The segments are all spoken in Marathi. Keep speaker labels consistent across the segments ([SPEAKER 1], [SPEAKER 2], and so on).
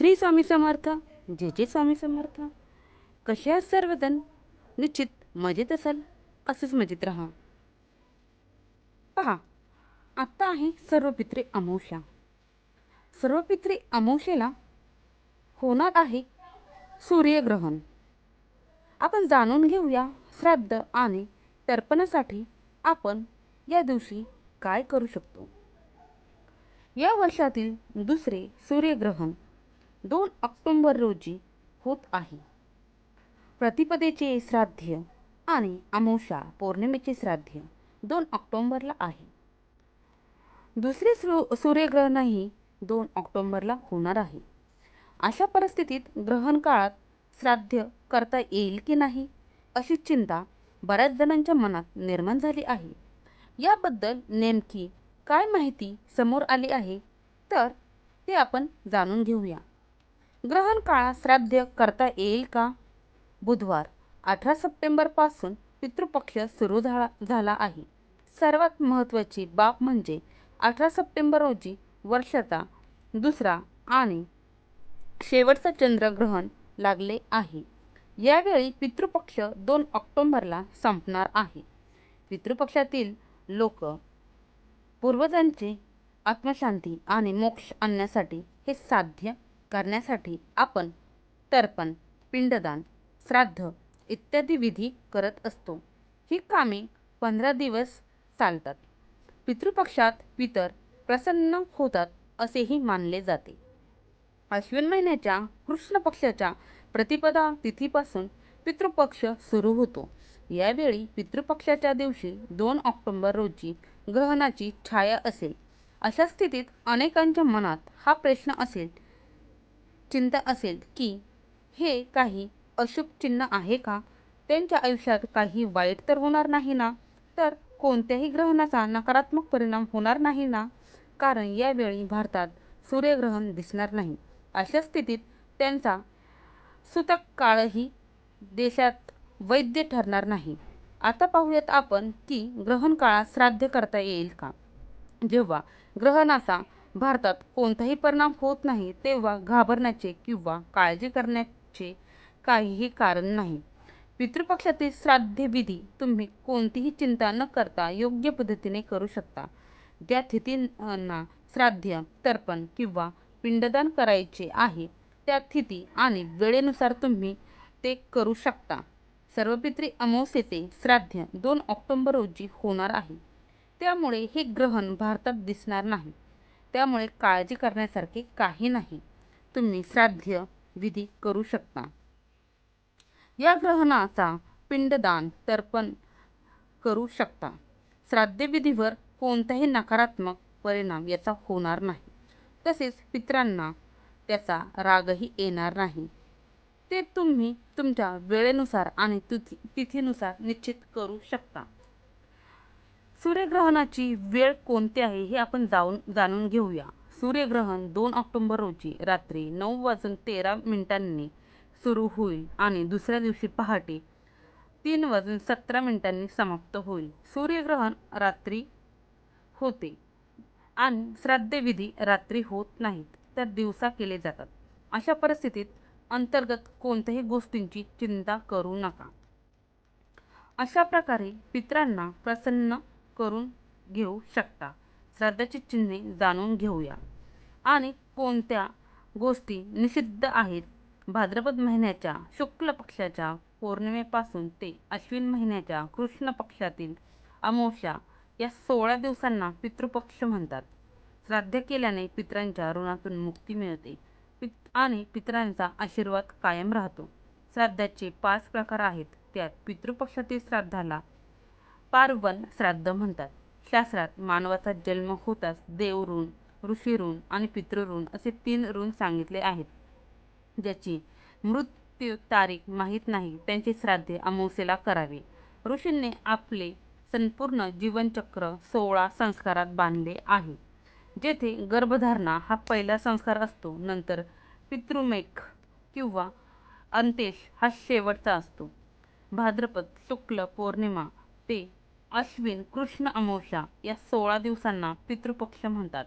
[SPEAKER 1] श्री स्वामी समर्थ जे जे स्वामी समर्थ. कसे आहात सर्वजण? निश्चित मजेत असाल असंच मजेत राहा. पहा आत्ता आहे सर्व सर्वपित्री अमावस्या. सर्वपित्री अमावस्येला होणार आहे सूर्यग्रहण. आपण जाणून घेऊया श्राद्ध आणि तर्पणासाठी आपण या दिवशी काय करू शकतो? या वर्षातील दुसरे सूर्यग्रहण दोन ऑक्टोंबर रोजी होत आहे. प्रतिपदेचे श्राद्ध आणि अमावस्या पौर्णिमेचे श्राद्ध दोन ऑक्टोंबरला आहे. दुसरे सू सूर्यग्रहणही दोन ऑक्टोंबरला होणार आहे. अशा परिस्थितीत ग्रहण काळात श्राद्ध करता येईल की नाही अशी चिंता बऱ्याच जणांच्या मनात निर्माण झाली आहे. याबद्दल नेमकी काय माहिती समोर आली आहे तर ते आपण जाणून घेऊया. ग्रहण काळात श्राद्ध करता येईल का? बुधवार अठरा सप्टेंबरपासून पितृपक्ष सुरू झाला झाला आहे. सर्वात महत्त्वाची बाब म्हणजे अठरा सप्टेंबर रोजी वर्षाचा दुसरा आणि शेवटचा चंद्रग्रहण लागले आहे. यावेळी पितृपक्ष दोन ऑक्टोंबरला संपणार आहे. पितृपक्षातील लोक पूर्वजांची आत्मशांती आणि मोक्ष आणण्यासाठी हे साध्य करण्यासाठी आपण तर्पण पिंडदान श्राद्ध इत्यादी विधी करत असतो. ही कामे पंधरा दिवस चालतात. पितृपक्षात पितर प्रसन्न होतात असेही मानले जाते. अश्विन महिन्याच्या कृष्ण पक्षाच्या प्रतिपदा तिथीपासून पितृपक्ष सुरू होतो. यावेळी पितृपक्षाच्या दिवशी दोन ऑक्टोंबर रोजी ग्रहणाची छाया असेल. अशा स्थितीत अनेकांच्या मनात हा प्रश्न असेल चिंता असेल की हे काही अशुभ चिन्ह आहे का? त्यांच्या आयुष्यात काही वाईट तर होणार नाही ना? तर कोणत्याही ग्रहणाचा नकारात्मक परिणाम होणार नाही ना? कारण यावेळी भारतात सूर्यग्रहण दिसणार नाही. अशा स्थितीत त्यांचा सुतक काळही देशात वैध ठरणार नाही. आता पाहूयात आपण की ग्रहण काळात श्राद्ध करता येईल का? जेव्हा ग्रहणाचा भारतात कोणताही परिणाम होत नाही तेव्हा घाबरण्याचे किंवा काळजी करण्याचे काहीही कारण नाही. पितृपक्षातील श्राद्धविधी तुम्ही कोणतीही चिंता न करता योग्य पद्धतीने करू शकता. ज्या तिथींना श्राद्ध तर्पण किंवा पिंडदान करायचे आहे त्या तिथी आणि वेळेनुसार तुम्ही ते करू शकता. सर्वपित्री अमावस्येचे श्राद्ध दोन ऑक्टोंबर रोजी होणार आहे. त्यामुळे हे ग्रहण भारतात दिसणार नाही. त्यामुळे काळजी करण्यासारखे काही नाही. तुम्ही श्राद्ध विधी करू शकता. या ग्रहणाचा पिंडदान तर्पण करू शकता. श्राद्धविधीवर कोणताही नकारात्मक परिणाम याचा होणार नाही. तसेच पित्रांना त्याचा रागही येणार नाही. ते तुम्ही तुमच्या वेळेनुसार आणि तिथी तिथीनुसार निश्चित करू शकता. सूर्यग्रहणाची वेळ कोणती आहे हे आपण जाऊन जाणून घेऊया. सूर्यग्रहण दोन ऑक्टोंबर रोजी रात्री नऊ वाजून तेरा मिनिटांनी सुरू होईल आणि दुसऱ्या दिवशी पहाटे तीन वाजून सतरा मिनिटांनी समाप्त होईल. सूर्यग्रहण रात्री होते आणि श्राद्धविधी रात्री होत नाहीत तर दिवसा केले जातात. अशा परिस्थितीत अंतर्गत कोणत्याही गोष्टींची चिंता करू नका. अशा प्रकारे पित्रांना प्रसन्न करून घेऊ शकता. श्राद्धाची चिन्हे जाणून घेऊया. आणि कोणत्या गोष्टी निषिद्ध आहेत? भाद्रपद महिन्याच्या शुक्ल पक्षाच्या पौर्णिमेपासून ते अश्विन महिन्याच्या कृष्ण पक्षातील अमावस्या या सोळा दिवसांना पितृपक्ष म्हणतात. श्राद्ध केल्याने पितरांच्या ऋणातून मुक्ती मिळते. पित आणि पितरांचा आशीर्वाद कायम राहतो. श्राद्धाचे पाच प्रकार आहेत. त्यात पितृपक्षातील श्राद्धाला पारवन श्राद्ध म्हणतात. शास्त्रात मानवाचा जन्म होताच देवऋण ऋषीऋण आणि पितृऋण असे तीन ऋण सांगितले आहेत. ज्याची मृत्यू तारीख माहीत नाही त्यांचे श्राद्ध अमावस्येला करावे. ऋषींनी आपले संपूर्ण जीवनचक्र सोळा संस्कारात बांधले आहे. जेथे गर्भधारणा हा पहिला संस्कार असतो नंतर पितृमेख किंवा अंत्येश हा शेवटचा असतो. भाद्रपद शुक्ल पौर्णिमा ते अश्विन कृष्ण अमावस्या या सोळा दिवसांना पितृपक्ष म्हणतात.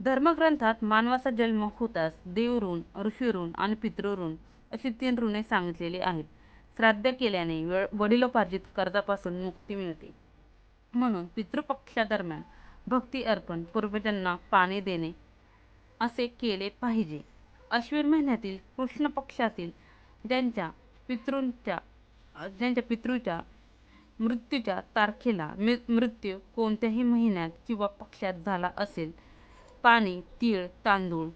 [SPEAKER 1] धर्मग्रंथात मानवाचा जन्म होताच देवऋण ऋषीऋण आणि पितृऋण अशी तीन ऋणे सांगितलेली आहेत. श्राद्ध केल्याने व वडिलोपार्जित कर्जापासून मुक्ती मिळते. म्हणून पितृपक्षादरम्यान भक्ती अर्पण पूर्वजांना पाणी देणे असे केले पाहिजे. अश्विन महिन्यातील कृष्ण पक्षातील ज्यांच्या पितृंच्या ज्यांच्या पितृच्या मृत्यूच्या तारखेला मृत्यू कोणत्याही महिन्यात किंवा पक्षात झाला असेल. पाणी तीळ तांदूळ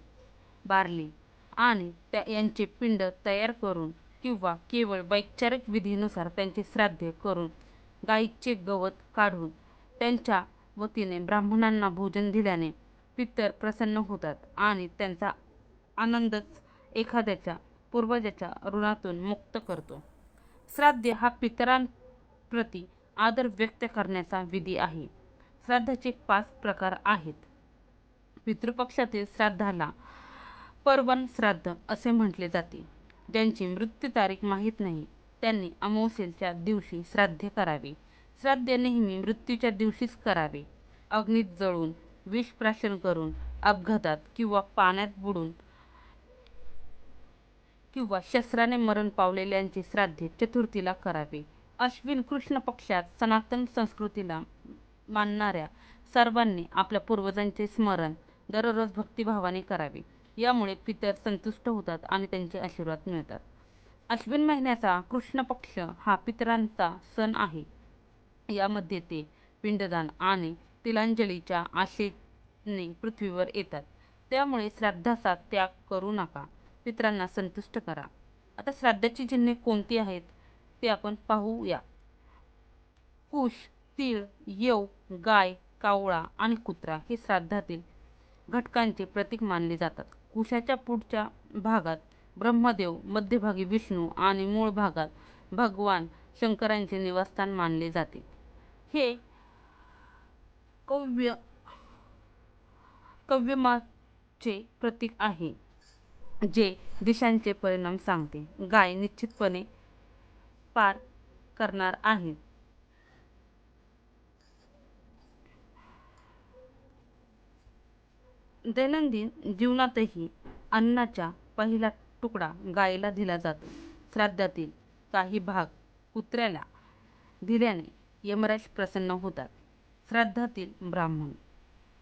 [SPEAKER 1] बार्ली आणि त्या यांचे पिंड तयार करून किंवा केवळ वैचारिक विधीनुसार त्यांचे श्राद्ध करून गाईचे गवत काढून त्यांच्या वतीने ब्राह्मणांना भोजन दिल्याने पितर प्रसन्न होतात आणि त्यांचा आनंदच एखाद्याच्या पूर्वजाच्या ऋणातून मुक्त करतो. श्राद्ध हा पितरां प्रति आदर व्यक्त करण्याचा विधी आहे. श्राद्धाचे पाच प्रकार आहेत. पितृपक्षातील श्राद्धाला पर्वण श्राद्ध असे म्हटले जाते. ज्यांची मृत्यू तारीख माहीत नाही त्यांनी अमावस्येच्या दिवशी श्राद्ध करावे. श्राद्ध नेहमी मृत्यूच्या दिवशीच करावे. अग्नीत जळून विष प्राशन करून अपघातात किंवा पाण्यात बुडून किंवा शस्त्राने मरण पावलेल्यांचे श्राद्ध चतुर्थीला करावे. अश्विन कृष्ण पक्षात सनातन संस्कृतीला मानणाऱ्या सर्वांनी आपल्या पूर्वजांचे स्मरण दररोज भक्तिभावाने करावे. यामुळे पितर संतुष्ट होतात आणि त्यांचे आशीर्वाद मिळतात. अश्विन महिन्याचा कृष्ण पक्ष हा पितरांचा सण आहे. यामध्ये ते पिंडदान आणि तिलांजलीच्या आशेने पृथ्वीवर येतात. त्यामुळे श्राद्धाचा त्याग करू नका. पितरांना संतुष्ट करा. आता श्राद्धाची चिन्हे कोणती आहेत? ते आपण पाहूया. कुश तीळ येव गाय कावळा आणि कुत्रा हे श्राद्धातील घटकांचे प्रतीक मानले जातात. कुशाच्या पुढच्या भागात ब्रह्मदेव मध्यभागी विष्णू आणि मूळ भागात भगवान शंकरांचे निवासस्थान मानले जाते. हे कव्य कव्यमाचे प्रतीक आहे जे दिशांचे परिणाम सांगते. गाय निश्चितपणे पार करणार आहे. दैनंदिन जीवनातही अन्नाचा पहिला तुकडा गायीला दिला जातो. श्राद्धातील काही भाग कुत्र्याला दिल्याने यमराज प्रसन्न होतात. श्राद्धातील ब्राह्मण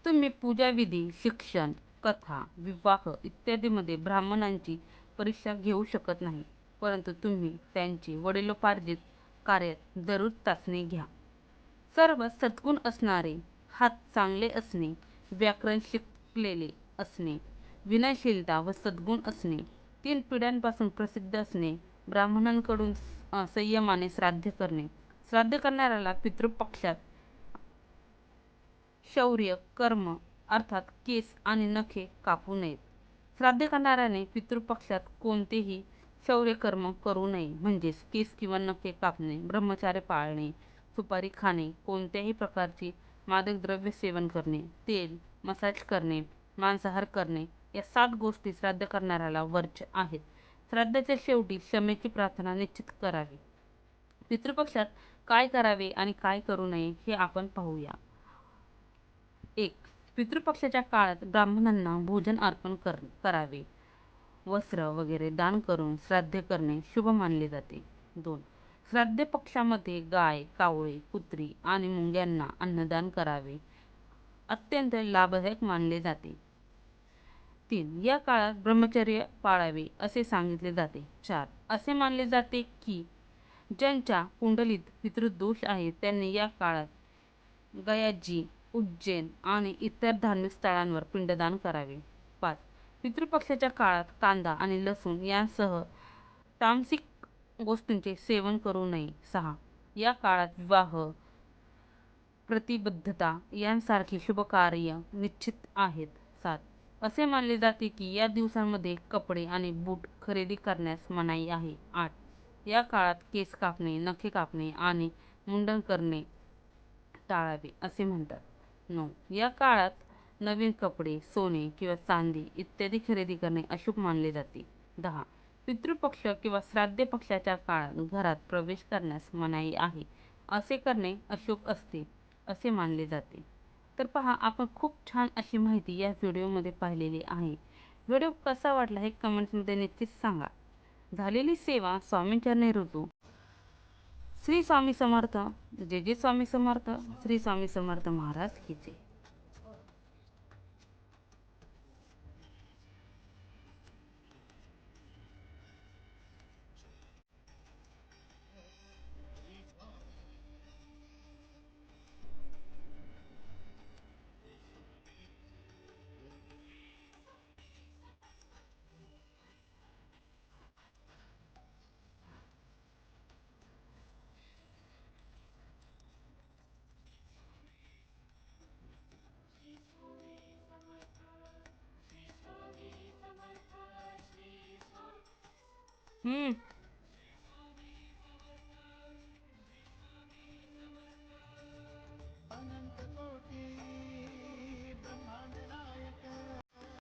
[SPEAKER 1] तुम्ही पूजाविधी शिक्षण कथा विवाह इत्यादीमध्ये ब्राह्मणांची परीक्षा घेऊ शकत नाही. परंतु तुम्ही त्यांची वडिलोपार्जित कार्यात जरूर चाचणी घ्या. सर्व सद्गुण असणारे हात चांगले असणे व्याकरण शिकलेले असणे विनयशीलता व सद्गुण असणे तीन पिढ्यांपासून प्रसिद्ध असणे ब्राह्मणांकडून संयमाने श्राद्ध करणे श्राद्ध करणाऱ्याला पितृपक्षात शौर्य कर्म अर्थात केस आणि नखे कापू नयेत. श्राद्ध करणाऱ्याने पितृपक्षात कोणतेही शौर्यकर्म करू नये. म्हणजेच केस किंवा नखे कापणे ब्रह्मचार्य पाळणे सुपारी खाणे कोणत्याही प्रकारची मादक द्रव्य सेवन करणे तेल मसाज करणे मांसाहार करणे या सात गोष्टी श्राद्ध करणाऱ्याला वर्ज्य आहेत. श्राद्धाच्या शेवटी क्षमेची प्रार्थना निश्चित करावी. पितृपक्षात काय करावे आणि काय करू नये हे आपण पाहूया. एक पितृपक्षाच्या काळात ब्राह्मणांना भोजन अर्पण कर करावे. वस्त्र वगैरे दान करून श्राद्ध करणे शुभ मानले जाते. दोन. श्राद्ध पक्षामध्ये गाय कावळे कुत्री आणि मुंग्यांना अन्नदान करावे. अत्यंत लाभदायक मानले जाते. तीन. या काळात ब्रह्मचर्य पाळावे असे सांगितले जाते. चार. असे मानले जाते की ज्यांच्या कुंडलीत पितृदोष आहे त्यांनी या काळात गयाजी उज्जैन आणि इतर धार्मिक स्थळांवर पिंडदान करावे. पाच. पितृपक्षाच्या काळात कांदा आणि लसूण यांसह तामसिक गोष्टींचे सेवन करू नये. सहा. या काळात विवाह प्रतिबद्धता यांसारखी शुभकार्य निश्चित आहेत. सात. असे मानले जाते की या दिवसांमध्ये कपडे आणि बूट खरेदी करण्यास मनाई आहे. आठ. या काळात केस कापणे नखे कापणे आणि मुंडन करणे टाळावे असे म्हणतात. नऊ. या काळात नवीन कपडे सोने किंवा चांदी इत्यादी खरेदी करणे अशुभ मानले जाते. दहा. पितृपक्ष किंवा श्राद्ध पक्षाच्या काळात घरात प्रवेश करण्यास मनाई आहे. असे करणे अशुभ असते असे मानले जाते. तर पहा आपण खूप छान अशी माहिती या व्हिडिओमध्ये पाहिलेली आहे. व्हिडिओ कसा वाटला हे कमेंट्समध्ये नक्कीच सांगा. झालेली सेवा स्वामींचरणी ऋतू. श्री स्वामी समर्थ. जे जे स्वामी समर्थ. श्री स्वामी समर्थ महाराज की जय. 嗯。